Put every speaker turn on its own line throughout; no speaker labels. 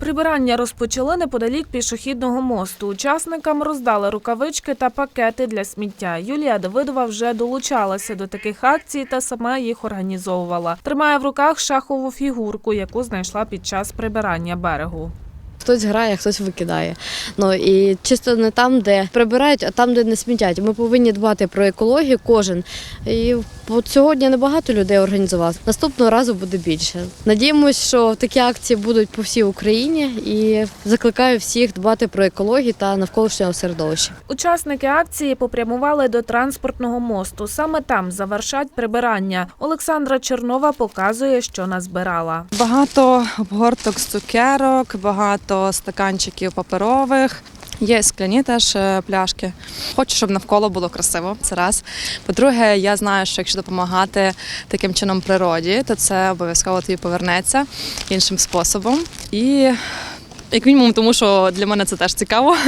Прибирання розпочали неподалік пішохідного мосту. Учасникам роздали рукавички та пакети для сміття. Юлія Давидова вже долучалася до таких акцій та сама їх організовувала. Тримає в руках шахову фігурку, яку знайшла під час прибирання берегу.
Хтось грає, хтось викидає. Ну і чисто не там, де прибирають, а там, де не смітять. Ми повинні дбати про екологію, кожен. І от сьогодні небагато людей організувалося. Наступного разу буде більше. Надіємось, що такі акції будуть по всій Україні і закликаю всіх дбати про екологію та навколишнього середовища.
Учасники акції попрямували до транспортного мосту. Саме там завершать прибирання. Олександра Чернова показує, що назбирала.
Багато обгорток з цукерок, багато стаканчиків паперових. Є скляні теж е, пляшки. Хочу, щоб навколо було красиво. Це раз. По-друге, я знаю, що якщо допомагати таким чином природі, то це обов'язково тобі повернеться іншим способом. І як мінімум, тому що для мене це теж цікаво.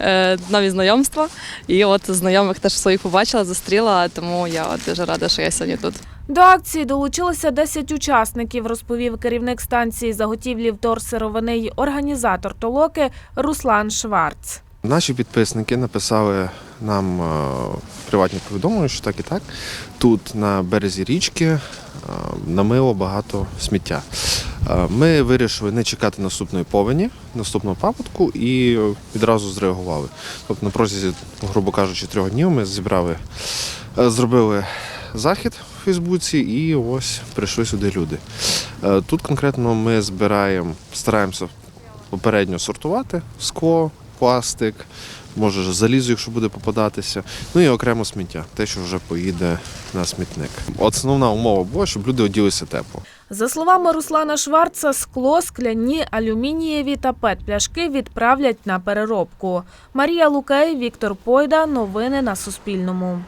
Е, Нові знайомства. І от знайомих теж своїх побачила, зустріла, тому я от дуже рада, що я сьогодні тут.
До акції долучилося 10 учасників, розповів керівник станції заготівлі вторсировини й організатор толоки Руслан Шварц.
Наші підписники написали нам е, приватні повідомлення, що так і так. Тут на березі річки е, намило багато сміття. Е, Ми вирішили не чекати наступної повені, наступного паводку і відразу зреагували. Тобто, на протязі, грубо кажучи, трьох днів ми зібрали, зробили захід Фейсбуці і ось прийшли сюди люди. Е, Тут конкретно ми збираємо, стараємося попередньо сортувати скло, пластик, може залізо, якщо буде попадатися. Ну і окремо сміття, те, що вже поїде на смітник. Основна умова була, щоб люди оділися тепло.
За словами Руслана Шварца, скло, скляні, алюмінієві та пет-пляшки відправлять на переробку. Марія Лукей, Віктор Пойда. Новини на Суспільному.